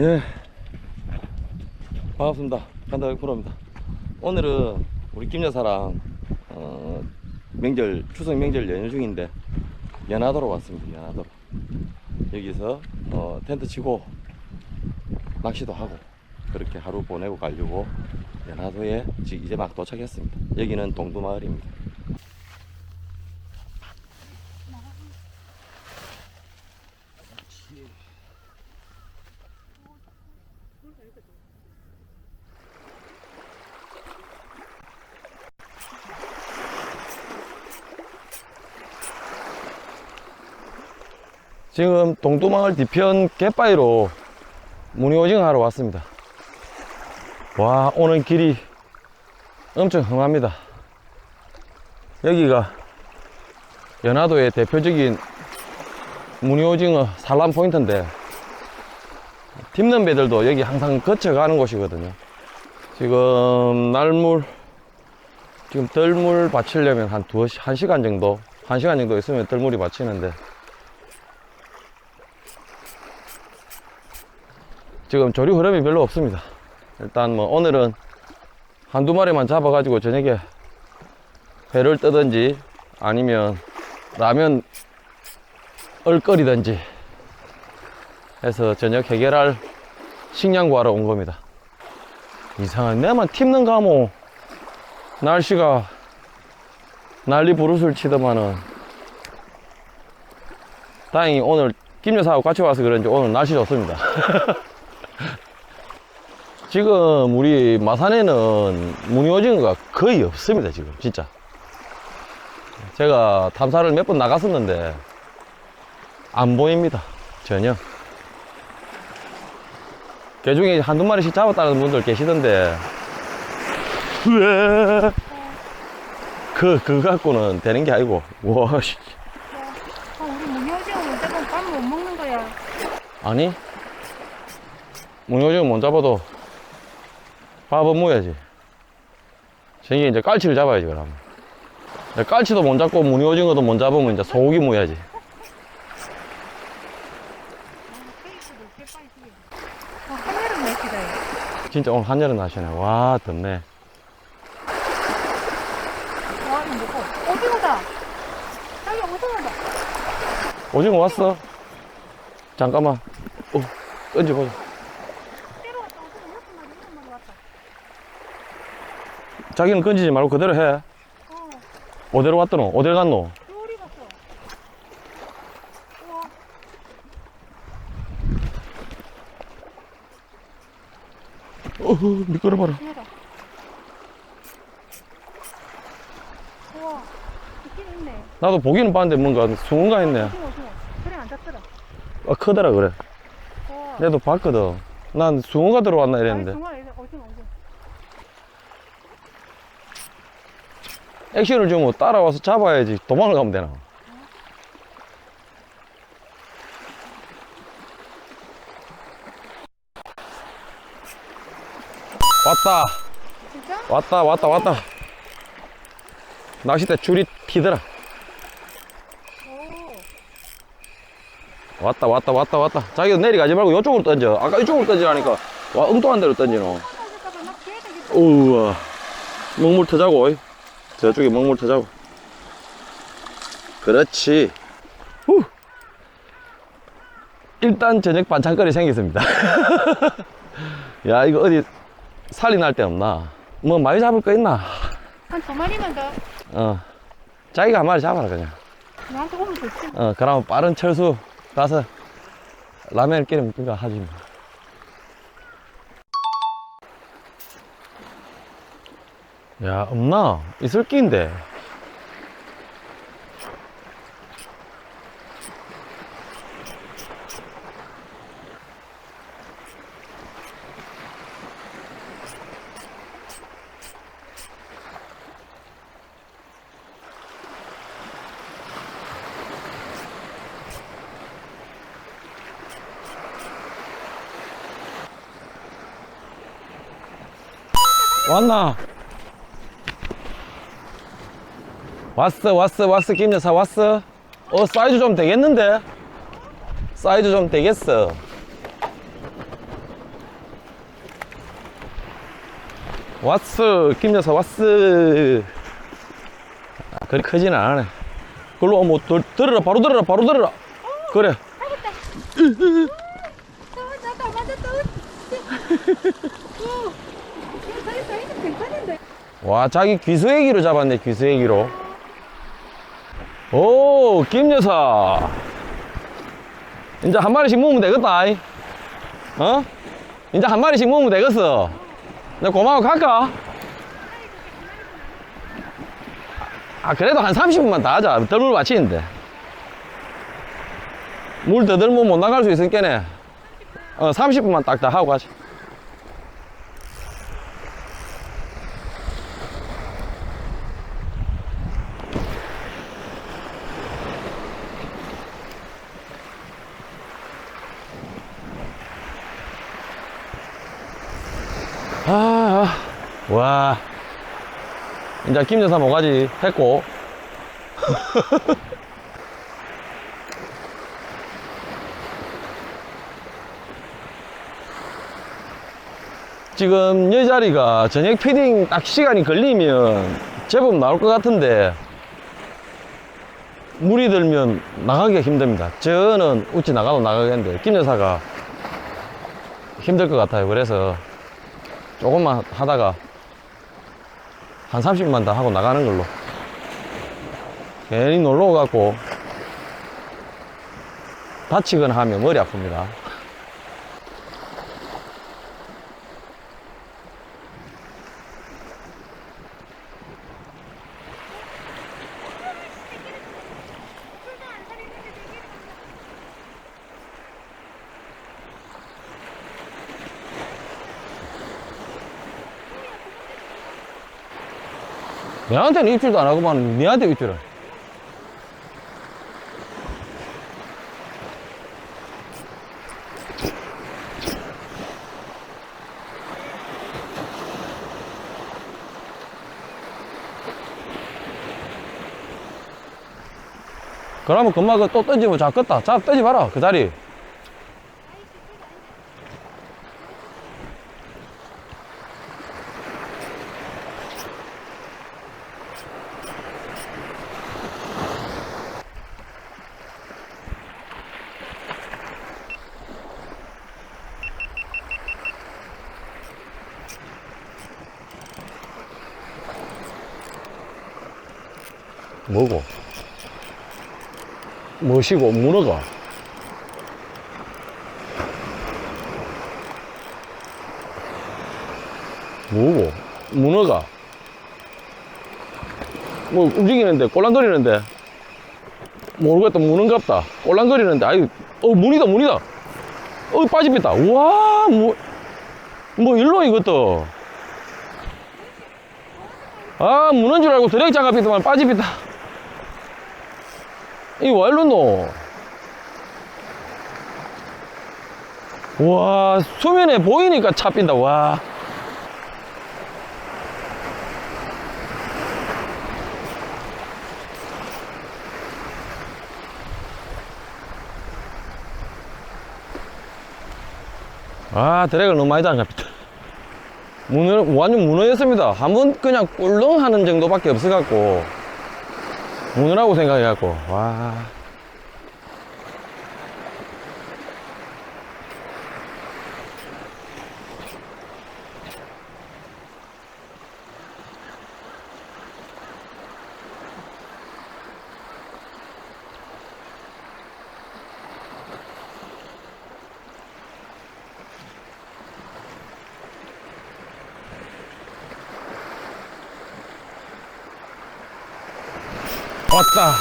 예. 반갑습니다. 간다 프로입니다. 오늘은 우리 김여사랑 어, 명절 추석 명절 연휴 중인데 연화도로 왔습니다. 연화도로 여기서 어, 텐트 치고 낚시도 하고 그렇게 하루 보내고 가려고 연화도에 지- 이제 막 도착했습니다. 여기는 동두마을입니다. 지금 동두마을 뒤편 갯바위로 무늬오징어 하러 왔습니다. 와, 오는 길이 엄청 험합니다. 여기가 연화도의 대표적인 무늬오징어 산란 포인트인데 딥는 배들도 여기 항상 거쳐가는 곳이거든요. 지금 날물, 지금 덜물 받치려면 한 두, 한 시간 정도, 한 시간 정도 있으면 덜물이 받치는데 지금 조류 흐름이 별로 없습니다. 일단 뭐 오늘은 한두 마리만 잡아가지고 저녁에 회를 뜨든지 아니면 라면 얼거리든지 해서 저녁 해결할 식량 구하러 온 겁니다. 이상한 내만 팁는가 뭐 날씨가 난리 부르스를 치더만은 다행히 오늘 김 여사하고 같이 와서 그런지 오늘 날씨 좋습니다. 지금 우리 마산에는 무늬오징어가 거의 없습니다 지금 진짜 제가 탐사를 몇 번 나갔었는데 안 보입니다 전혀 개 중에 한두 마리씩 잡았다는 분들 계시던데 왜? 그, 그거 갖고는 되는 게 아니고 와 씨. 아, 우리 무녀지는 무조건 밥못 먹는 거야. 아니 무늬오징어 못 잡아도 밥은 모야지 저게 이제 깔치를 잡아야지 이제 깔치도 못 잡고 무늬 오징어도 못 잡으면 이제 소고기 모야지 아, 하늘은 날씨다. 야. 진짜 오늘 한여름 날씨네 와 덥네 와, 이거 뭐고? 오징어다. 자기 오징어다. 오징어 왔어 잠깐만 어 던져보자 때로 왔다. 오징어 여섯 마리, 일곱 마리 왔다. 자기는 건지지 말고 그대로 해 어, 어디로 왔더노 어딜 갔노 요리 갔어. 우와, 어허 미끄러봐라 얘다. 우와, 있긴 있네. 나도 보기는 봤는데 뭔가 숭은가 했네 오징어, 오징어. 그래, 안 잡더라. 아 크더라 그래 우와. 내도 봤거든 난 숭어가 들어왔나 아니, 이랬는데 중앙에 오징어, 오징어. 액션을 주면 따라와서 잡아야지 도망을 가면 되나. 왔다. 진짜? 왔다 왔다 왔다. 낚싯대 줄이 튀더라. 오. 왔다 왔다 왔다 왔다. 자기도 내려가지 말고 이쪽으로 던져. 아까 이쪽으로 던지라니까. 와 엉뚱한 데로 던지노. 되겠다. 우와. 먹물 터자고. 저쪽에 먹물 터자고 그렇지 후. 일단 저녁 반찬거리 생겼습니다 야 이거 어디 살이 날 데 없나 뭐 많이 잡을 거 있나 한 두 마리만 더. 어 자기가 한 마리 잡아라 그냥 나한테 오면 좋지. 어 그러면 빠른 철수 가서 라면 끓여 먹든가 하지 뭐. 야 없나 끼인데 왔나? 왔어 왔어 왔어 김여사 왔어? 어 사이즈 좀 되겠는데? 사이즈 좀 되겠어. 왔어 김여사 왔어. 아, 그리 크진 않네 글로 어뭐 들, 들으라 바로 들어라 바로 들어라. 그래. 어, 어, 어. 와 자기 귀수애기로 잡았네 귀수애기로. 오 김여사 이제 한 마리씩 먹으면 되겠다. 어? 이제 한 마리씩 먹으면 되겠어 나 고마워 갈까? 아 그래도 한 30분만 더 하자 덜물 마치는데 물 더 들면 못 나갈 수 있으니까네 어 30분만 딱 다 하고 가자 와. 이제 김여사 모가지 했고. 지금 이 자리가 저녁 피딩 딱 시간이 걸리면 제법 나올 것 같은데 물이 들면 나가기가 힘듭니다. 저는 우찌 나가도 나가겠는데 김 여사가 힘들 것 같아요. 그래서 조금만 하다가 한 30만 더 하고 나가는 걸로. 괜히 놀러 오갖고 다치거나 하면 머리 아픕니다 내한테는 입질도 안 하고만 니한테 입질을. 그러면 금방 그또 던지면 잡겠다. 잡 던지 봐라 그 자리 뭐고? 뭐시고 문어가? 뭐고? 문어가? 뭐 움직이는데 꼴랑거리는데? 모르겠다 문어인갑다. 꼴랑거리는데. 아유 어 문이다 문이다. 어 빠집니다. 우와 뭐, 뭐 일로 이것도. 아 문어인 줄 알고 드랙 장갑이더만 빠집니다 이 와일로노 와 수면에 보이니까 차빈다 와 아, 드랙을 너무 많이 장갑니다. 문어, 완전 문어였습니다. 한 번 그냥 꿀렁 하는 정도밖에 없어갖고, 문어라고 생각해갖고, 와. 왔다.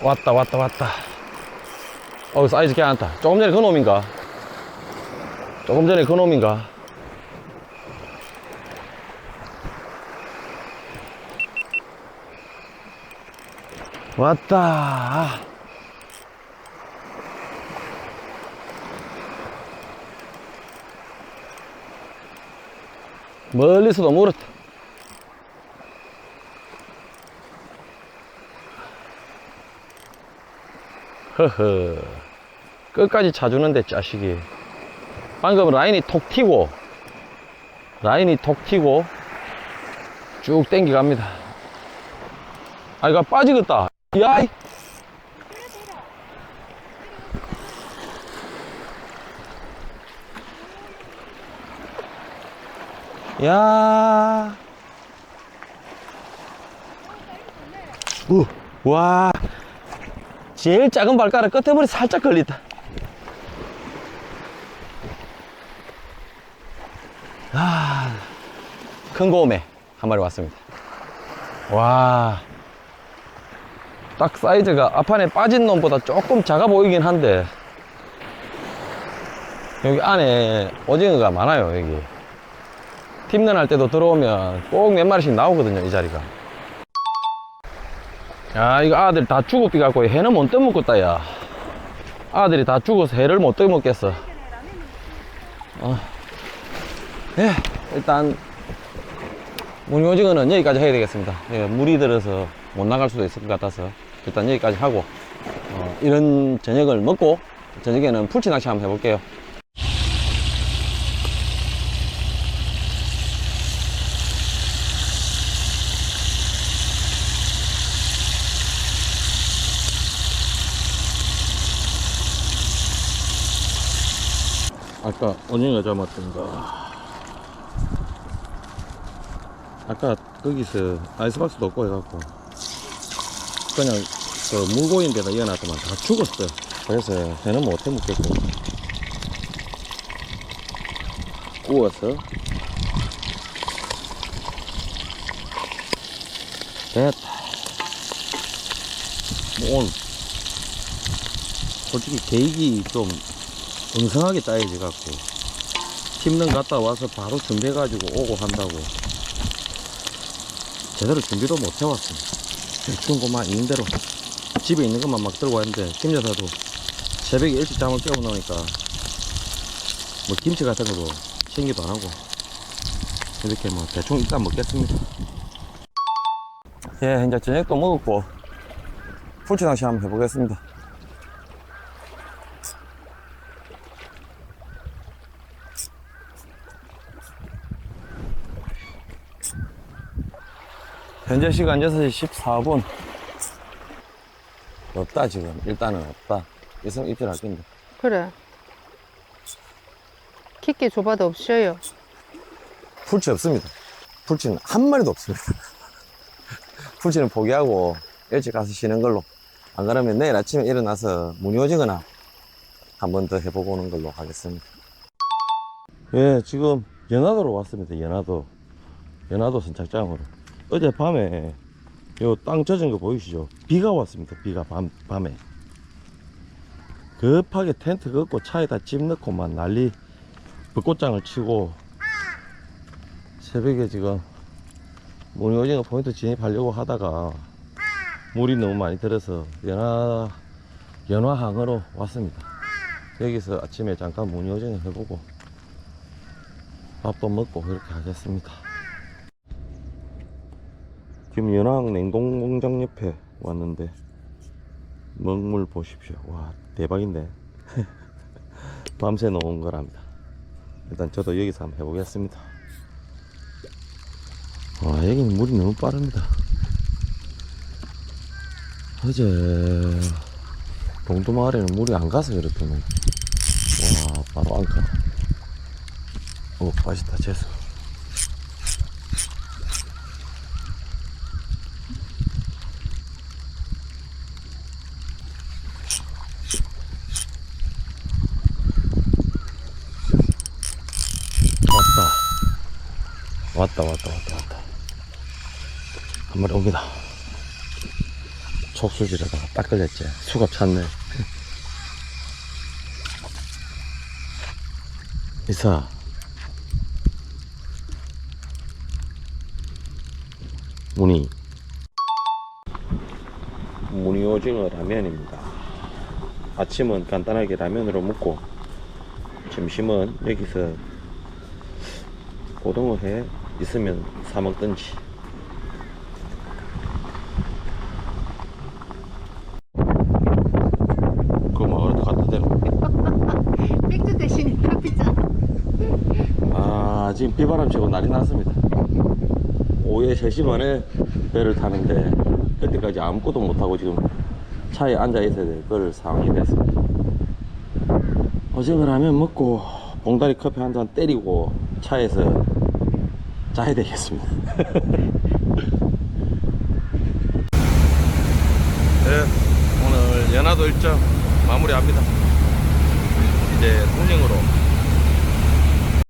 왔다, 왔다, 왔다. 어, 사이즈 괜찮다. 조금 전에 그 놈인가? 조금 전에 그 놈인가? 왔다. 멀리서도 물었다. 허허. 끝까지 차주는데, 자식이. 방금 라인이 톡 튀고, 라인이 톡 튀고 쭉 땡겨 갑니다. 아, 이거 빠지겠다. 야, 이. 야. 우, 와. 제일 작은 발가락 끝에 머리 살짝 걸린다. 아, 큰 고음에 한 마리 왔습니다. 와. 딱 사이즈가 앞판에 빠진 놈보다 조금 작아 보이긴 한데, 여기 안에 오징어가 많아요, 여기. 팀런 할 때도 들어오면 꼭 몇 마리씩 나오거든요, 이 자리가. 야, 이거 아들 다 죽었기 갖고 해는 못 떠먹겠다, 야. 아들이 다 죽어서 해를 못 떠먹겠어. 어. 예, 일단, 무늬오징어는 여기까지 해야 되겠습니다. 예, 물이 들어서 못 나갈 수도 있을 것 같아서 일단 여기까지 하고, 어, 이런 저녁을 먹고, 저녁에는 풀치 낚시 한번 해볼게요. 아까 오징어 잡았던 거. 아까 거기서 아이스박스도 없고 해갖고 그냥 그 물고인 데다 이어놨더만 다 죽었어요. 그래서 배는 못해 먹겠고. 구워서 됐다. 뭐 오늘 솔직히 계획이 좀 엉성하게 짜여져 갖고 팀는 갔다 와서 바로 준비해 가지고 오고 한다고. 제대로 준비도 못 해왔습니다 대충 그만 있는 대로. 집에 있는 것만 막 들고 왔는데 김 여사도 새벽에 일찍 잠을 깨워 놓으니까 뭐 김치 같은 것도 챙기도 안 하고 이렇게 뭐 대충 일단 먹겠습니다. 예 이제 저녁도 먹었고 풀치 낚시 한번 해보겠습니다 현재 시간 6시 14분. 없다, 지금. 일단은 없다. 있으면 입질할 건데. 그래. 깊게 좁아도 없어요. 풀치 없습니다. 풀치는 한 마리도 없습니다. 풀치는 포기하고 일찍 가서 쉬는 걸로. 안 그러면 내일 아침에 일어나서 문이 오지거나 한 번 더 해보고 오는 걸로 하겠습니다. 예, 지금 연화도로 왔습니다. 연화도. 연화도 선착장으로. 어젯밤에 요 땅 젖은 거 보이시죠? 비가 왔습니다. 비가 밤, 밤에. 급하게 텐트 걷고 차에다 짐 넣고만 난리 벚꽃장을 치고 새벽에 지금 모니오징어 포인트 진입하려고 하다가 물이 너무 많이 들어서 연화 연화항으로 왔습니다. 여기서 아침에 잠깐 모니오징어 해보고 밥도 먹고 그렇게 하겠습니다. 지금 연화항 냉동공장 옆에 왔는데 먹물 보십시오. 와 대박인데 밤새 놓은 거랍니다. 일단 저도 여기서 한번 해보겠습니다. 와 여기는 물이 너무 빠릅니다. 어제 동두마을에는 물이 안 가서 그랬더니 와 바로 안가. 오 맛있다 재수. 왔다. 왔다, 왔다, 왔다. 한 마리 옵니다. 촉수질에다가 딱 걸렸지. 수갑 찼네. 이사. 무늬. 무늬 오징어 라면입니다. 아침은 간단하게 라면으로 먹고, 점심은 여기서 고등어 회 있으면 사 먹든지. 그 마을도 갖다 대라. 백두 대신에 카피잖아. 아 지금 비바람 치고 난리 났습니다. 오후에 3시 반에 배를 타는데 그때까지 아무것도 못하고 지금 차에 앉아 있어야 될 그럴 상황이 됐습니다. 어제그 라면 먹고 봉다리 커피 한 잔 때리고 차에서 자야 되겠습니다. 네, 오늘 연화도 일정 마무리합니다. 이제 통영으로